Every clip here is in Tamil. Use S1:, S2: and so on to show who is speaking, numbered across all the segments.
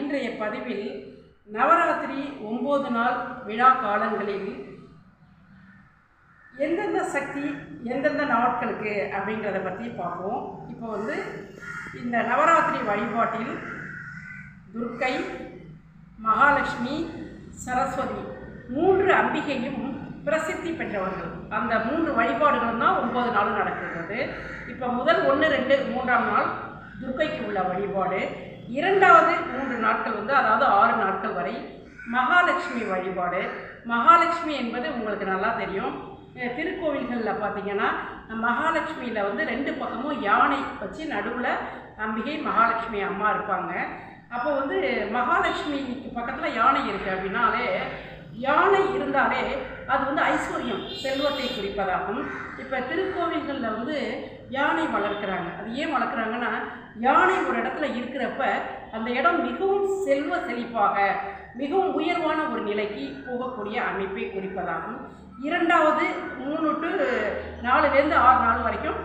S1: இன்றைய பதிவில் நவராத்திரி ஒம்பது நாள் விழா காலங்களில் எந்தெந்த சக்தி எந்தெந்த நாட்களுக்கு அப்படிங்கிறத பற்றி பார்ப்போம். இப்போ வந்து இந்த நவராத்திரி வழிபாட்டில் துர்க்கை மகாலட்சுமி சரஸ்வதி மூன்று அம்பிகையும் பிரசித்தி பெற்றவர்கள். அந்த மூன்று வழிபாடுகளும் தான் ஒம்பது நாளும் நடக்கிறது இப்போ முதல் ஒன்று ரெண்டு மூன்றாம் நாள் துர்க்கைக்கு உள்ள வழிபாடு. இரண்டாவது மூன்று நாட்கள் வந்து அதாவது ஆறு நாட்கள் வரை மகாலட்சுமி வழிபாடு. மகாலட்சுமி என்பது உங்களுக்கு நல்லா தெரியும். திருக்கோவில்களில் பார்த்தீங்கன்னா மகாலட்சுமியில் வந்து ரெண்டு பக்கமும் யானை வச்சு நடுவில் அம்பிகை மகாலட்சுமி அம்மா இருப்பாங்க. அப்போ வந்து மகாலட்சுமிக்கு பக்கத்தில் யானை இருக்குது அப்படின்னாலே இருந்தாலே அது வந்து ஐஸ்வர்யம் செல்வத்தை குறிப்பதாகும். இப்போ திருக்கோவில்களில் வந்து யானை வளர்க்குறாங்க. அது ஏன் வளர்க்குறாங்கன்னா யானை ஒரு இடத்துல இருக்கிறப்ப அந்த இடம் மிகவும் செல்வ செழிப்பாக மிகவும் உயர்வான ஒரு நிலைக்கு போகக்கூடிய அமைப்பை குறிப்பதாகும். இரண்டாவது மூணு டு நாலுலேருந்து ஆறு நாள் வரைக்கும்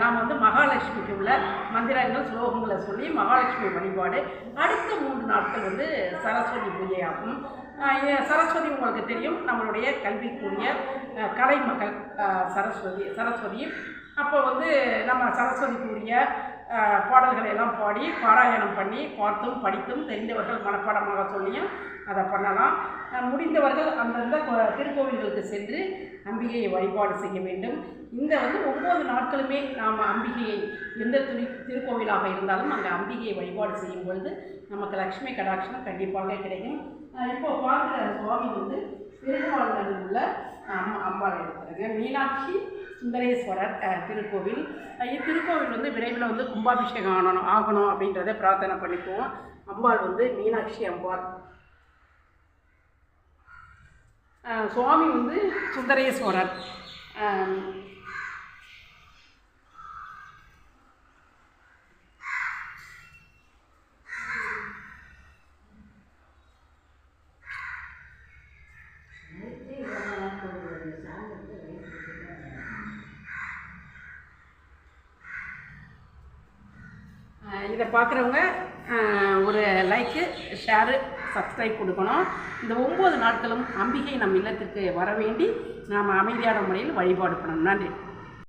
S1: நாம் வந்து மகாலட்சுமிக்கு உள்ள மந்திரங்கள் ஸ்லோகங்களை சொல்லி மகாலட்சுமி வழிபாடு அடுத்த மூன்று நாட்கள் வந்து சரஸ்வதி பூஜை ஆகும் சரஸ்வதி உங்களுக்கு தெரியும் நம்மளுடைய கல்விக்குரிய கலைமகள் சரஸ்வதி சரஸ்வதி. அப்போ வந்து நம்ம சரஸ்வதிக்குரிய பாடல்களை எல்லாம் பாடி பாராயணம் பண்ணி பார்த்தும் படித்தும் தெரிந்தவர்கள் மனப்பாடமாக சொல்லியும் அதை பண்ணலாம். முடிந்தவர்கள் அந்தந்த திருக்கோவில்களுக்கு சென்று அம்பிகையை வழிபாடு செய்ய வேண்டும். இந்த வந்து ஒவ்வொரு நாட்களுமே நாம் அம்பிகையை எந்த துணி திருக்கோவிலாக இருந்தாலும் அங்கே அம்பிகையை வழிபாடு செய்யும் பொழுது நமக்கு லக்ஷ்மி கடாட்சம் கண்டிப்பாக கிடைக்கும். இப்போ பார்க்குற சுவாமி வந்து திருவாளூரில் உள்ள அம்மா அம்பாள் இருக்கிறது. மீனாட்சி சுந்தரேஸ்வரர் திருக்கோவில். இத்திருக்கோவில் வந்து விரைவில் வந்து கும்பாபிஷேகம் ஆகணும் ஆகணும் அப்படின்றத பிரார்த்தனை பண்ணிக்குவோம். அம்பாள் வந்து மீனாட்சி அம்பாள். சுவாமி வந்து சுந்தரேஸ்வரர். இதை பார்க்குறவங்க ஒரு லைக்கு ஷேரு சப்ஸ்கிரைப் கொடுக்கணும். இந்த ஒம்பது நாட்களும் அம்பிகை நம் இல்லத்திற்கு வர வேண்டி நாம் அமைதியான முறையில் வழிபாடு பண்ணணும். நன்றி.